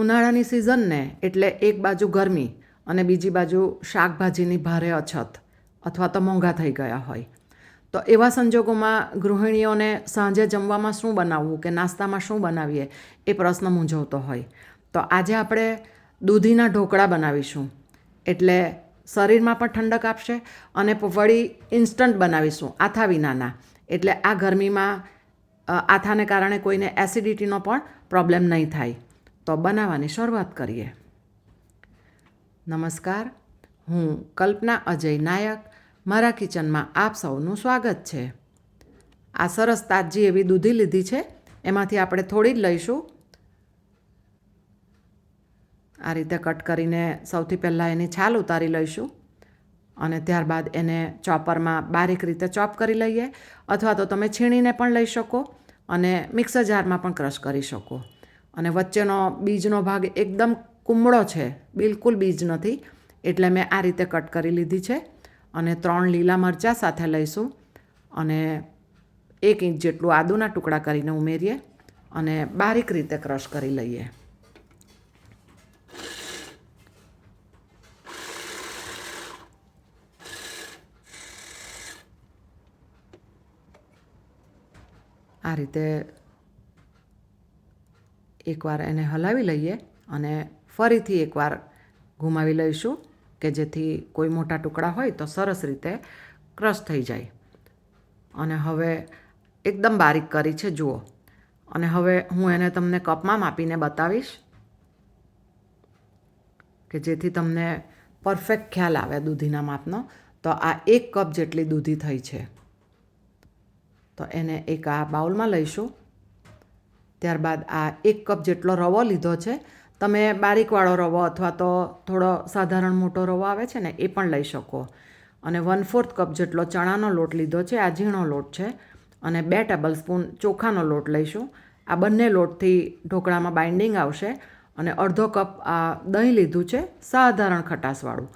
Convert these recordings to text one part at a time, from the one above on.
ઉનાળાની સિઝનને એટલે એક બાજુ ગરમી અને બીજી બાજુ શાકભાજીની ભારે અછત અથવા તો મોંઘા થઈ ગયા હોય. તો એવા સંજોગોમાં ગૃહિણીઓને સાંજે જમવામાં શું બનાવવું કે નાસ્તામાં શું બનાવીએ એ પ્રશ્ન મૂંઝવતો હોય. તો આજે આપણે દૂધીના ઢોકળા બનાવીશું. એટલે શરીરમાં પણ ઠંડક આપશે અને વળી ઇન્સ્ટન્ટ બનાવીશું, આથા વિનાના. એટલે આ ગરમીમાં આથાને કારણે કોઈને એસિડિટીનો પણ પ્રોબ્લેમ નહીં થાય. તો બનાવવાની શરૂઆત કરીએ. નમસ્કાર, હું કલ્પના અજય નાયક. મારા કિચનમાં આપ સૌનું સ્વાગત છે. આ સરસ તાજી એવી દૂધી લીધી છે, એમાંથી આપણે થોડી જ લઈશું. આ રીતે કટ કરીને સૌથી પહેલાં એની છાલ ઉતારી લઈશું અને ત્યારબાદ એને ચોપરમાં બારીક રીતે ચોપ કરી લઈએ. અથવા તો તમે છીણીને પણ લઈ શકો અને મિક્સર જારમાં પણ ક્રશ કરી શકો. અને વચ્ચેનો બીજનો ભાગ એકદમ કુમળો છે, બિલકુલ બીજ નથી, એટલે મેં આ રીતે કટ કરી લીધી છે અને ત્રણ લીલા મરચાં સાથે લઈશું અને એક ઇંચ જેટલું આદુના ટુકડા કરીને ઉમેરીએ અને બારીક રીતે ક્રશ કરી લઈએ. આ રીતે એકવાર એને હલાવી લઈએ અને ફરીથી એકવાર ઘુમાવી લઈશું કે જેથી કોઈ મોટા ટુકડા હોય તો સરસ રીતે ક્રશ થઈ જાય. અને હવે એકદમ બારીક કરી છે, જુઓ. અને હવે હું એને તમને કપમાં માપીને બતાવીશ કે જેથી તમને પરફેક્ટ ખ્યાલ આવે દૂધીના માપનો. તો આ એક કપ જેટલી દૂધી થઈ છે. તો એને એક આ બાઉલમાં લઈશું. ત્યારબાદ આ એક કપ જેટલો રવો લીધો છે. તમે બારીકવાળો રવો અથવા તો થોડો સાધારણ મોટો રવો આવે છે ને, એ પણ લઈ શકો. અને વન ફોર્થ કપ જેટલો ચણાનો લોટ લીધો છે, આ ઝીણો લોટ છે. અને બે ટેબલ સ્પૂન ચોખાનો લોટ લઈશું. આ બંને લોટથી ઢોકળામાં બાઇન્ડિંગ આવશે. અને અડધો કપ આ દહીં લીધું છે, સાધારણ ખટાશવાળું.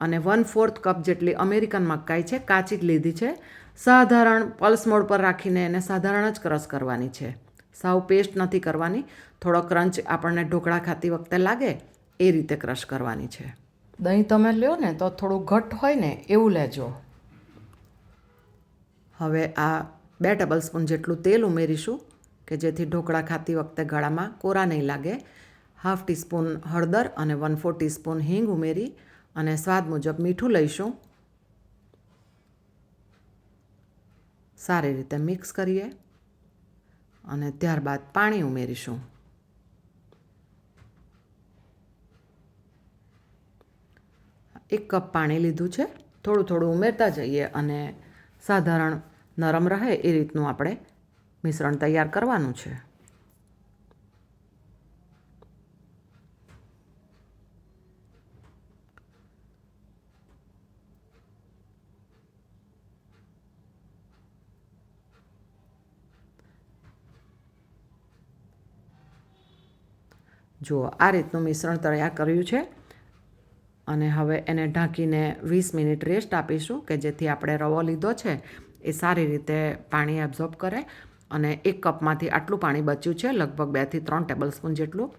અને વન ફોર્થ કપ જેટલી અમેરિકન મકાઈ છે, કાચી જ લીધી છે. સાધારણ પલ્સ મોડ પર રાખીને એને સાધારણ જ ક્રશ કરવાની છે. સાવ પેસ્ટ નથી કરવાની. થોડો ક્રંચ આપણને ઢોકળા ખાતી વખતે લાગે એ રીતે ક્રશ કરવાની છે. દહીં તમે લ્યો ને તો થોડું ઘટ્ટ હોય ને એવું લેજો. હવે આ બે ટેબલ સ્પૂન જેટલું તેલ ઉમેરીશું કે જેથી ઢોકળા ખાતી વખતે ગળામાં કોરા નહીં લાગે. હાફ ટીસ્પૂન હળદર અને વન ફોર ટીસ્પૂન હિંગ ઉમેરી અને સ્વાદ મુજબ મીઠું લઈશું. સારી રીતે મિક્સ કરીએ. અને ત્યારબાદ પાણી ઉમેરીશું. એક કપ પાણી લીધું છે. થોડું થોડું ઉમેરતા જઈએ અને સાધારણ નરમ રહે એ રીતનું આપણે મિશ્રણ તૈયાર કરવાનું છે. જુઓ, આ રીતનું મિશ્રણ તૈયાર કર્યું છે. અને હવે એને ઢાંકીને વીસ મિનિટ રેસ્ટ આપીશું, કે જેથી આપણે રવો લીધો છે, એ સારી રીતે પાણી એબ્ઝોર્બ કરે. અને એક કપમાંથી આટલું પાણી બચ્યું છે, લગભગ બેથી ત્રણ ટેબલ સ્પૂન જેટલું.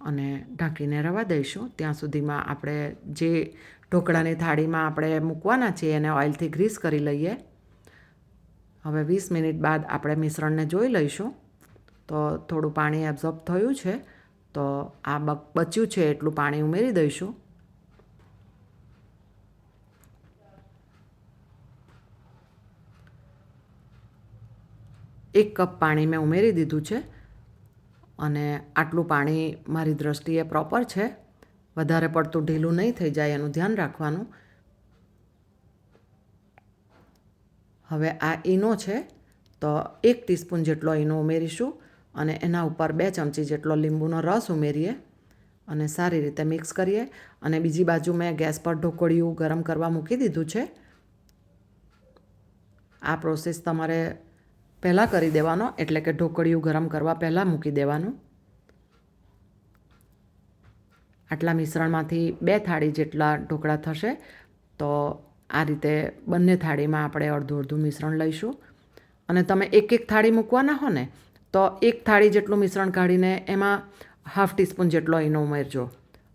અને ઢાંકીને રવા દઈશું. ત્યાં સુધીમાં આપણે જે ઢોકળાની થાળીમાં આપણે મૂકવાના છીએ, એને ઓઇલથી ગ્રીસ કરી લઈએ. હવે વીસ મિનિટ બાદ આપણે મિશ્રણને જોઈ લઈશું. તો થોડું પાણી એબ્ઝોર્બ થયું છે. તો આ બચ્યું છે એટલું પાણી ઉમેરી દઈશું. એક કપ પાણી મેં ઉમેરી દીધું છે અને આટલું પાણી મારી દ્રષ્ટિએ પ્રોપર છે. વધારે પડતું ઢીલું નહીં થઈ જાય એનું ધ્યાન રાખવાનું. હવે આ ઈનો છે તો એક ટીસ્પૂન જેટલો ઈનો ઉમેરીશું. અને એના ઉપર બે ચમચી જેટલો લીંબુનો રસ ઉમેરીએ અને સારી રીતે મિક્સ કરીએ અને બીજી બાજુ મેં ગેસ પર ઢોકળિયું ગરમ કરવા મૂકી દીધું છે. આ પ્રોસેસ તમારે પહેલાં કરી દેવાનો, એટલે કે ઢોકળિયું ગરમ કરવા પહેલાં મૂકી દેવાનું. આટલા મિશ્રણમાંથી બે થાળી જેટલા ઢોકળા થશે, તો આ રીતે બંને થાળીમાં આપણે અડધું અડધું મિશ્રણ લઈશું. અને તમે એક એક થાળી મૂકવાના હો ને તો એક થાળી જેટલું મિશ્રણ કાઢીને એમાં હાફ ટીસ્પૂન જેટલો એનો ઉમેરજો.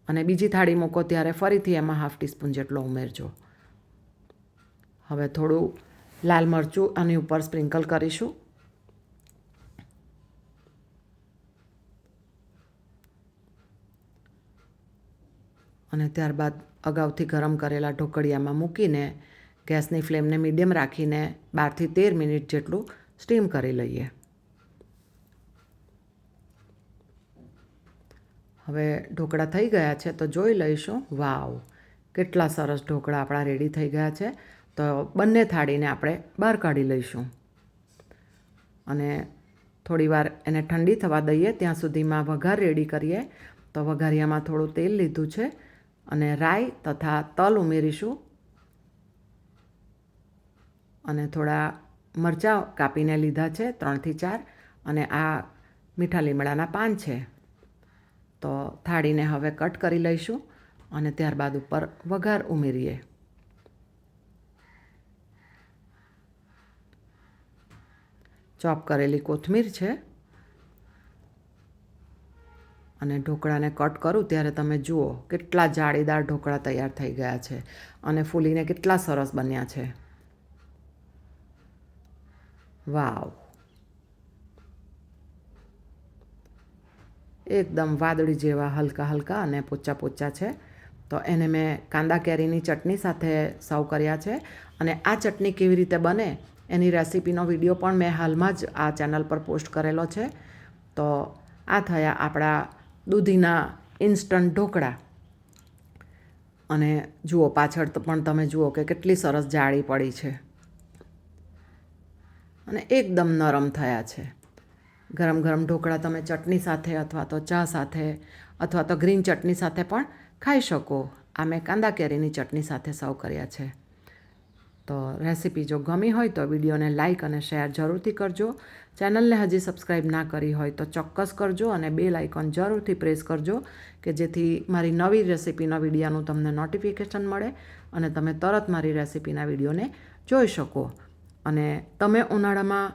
અને બીજી થાળી મૂકો ત્યારે ફરીથી એમાં હાફ ટીસ્પૂન જેટલો ઉમેરજો. હવે થોડું લાલ મરચું આની ઉપર સ્પ્રિંકલ કરીશું. અને ત્યારબાદ અગાઉથી ગરમ કરેલા ઢોકળિયામાં મૂકીને ગેસની ફ્લેમને મીડિયમ રાખીને બારથી તેર મિનિટ જેટલું સ્ટીમ કરી લઈએ. હવે ઢોકળા થઈ ગયા છે, તો જોઈ લઈશું. વાવ, કેટલા સરસ ઢોકળા આપણા રેડી થઈ ગયા છે. તો બંને થાળીને આપણે બહાર કાઢી લઈશું. અને થોડીવાર એને ઠંડી થવા દઈએ, ત્યાં સુધીમાં વઘાર રેડી કરીએ. તો વઘારિયામાં થોડું તેલ લીધું છે અને રાઈ તથા તલ ઉમેરીશું. અને થોડા મરચાં કાપીને લીધા છે, ત્રણથી ચાર. અને આ મીઠા લીમડાના પાન છે. તો થાળીને હવે કટ કરી લઈશું અને ત્યારબાદ ઉપર વઘાર ઉમેરીએ. ચોપ કરેલી કોથમીર છે. અને ઢોકળાને કટ કરું ત્યારે તમે જુઓ કેટલા જાળીદાર ઢોકળા તૈયાર થઈ ગયા છે અને ફૂલીને કેટલા સરસ બન્યા છે. વાવ! એકદમ વાદળી જેવા હલકા હલકા અને પોચા પોચા છે. તો એને મેં કાંદા કેરીની ચટણી સાથે સર્વ કર્યા છે. અને આ ચટણી કેવી રીતે બને એની રેસીપીનો વીડિયો પણ મેં હાલમાં જ આ ચેનલ પર પોસ્ટ કરેલો છે. તો આ થયા આપણા દૂધીના ઇન્સ્ટન્ટ ઢોકળા. અને જુઓ પાછળ પણ તમે જુઓ કે કેટલી સરસ જાળી પડી છે. અને એકદમ નરમ થયા છે. ગરમ ગરમ ઢોકળા તમે ચટણી સાથે અથવા તો ચા સાથે અથવા તો ગ્રીન ચટણી સાથે પણ ખાઈ શકો. આ મેં કાંદા કેરીની ચટણી સાથે સર્વ કર્યા છે. તો રેસીપી જો ગમી હોય તો વિડીયોને લાઇક અને શેર જરૂરથી કરજો. ચેનલને હજી સબસ્ક્રાઈબ ના કરી હોય તો ચોક્કસ કરજો અને બે લાઇકોન જરૂરથી પ્રેસ કરજો કે જેથી મારી નવી રેસીપીના વિડીયાનું તમને નોટિફિકેશન મળે અને તમે તરત મારી રેસીપીના વિડીયોને જોઈ શકો. અને તમે ઉનાળામાં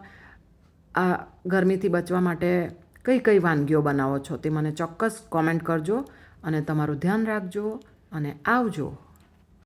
આ ગરમીથી બચવા માટે કઈ કઈ વાનગીઓ બનાવો છો તે મને ચોક્કસ કોમેન્ટ કરજો અને તમારું ધ્યાન રાખજો અને આવજો.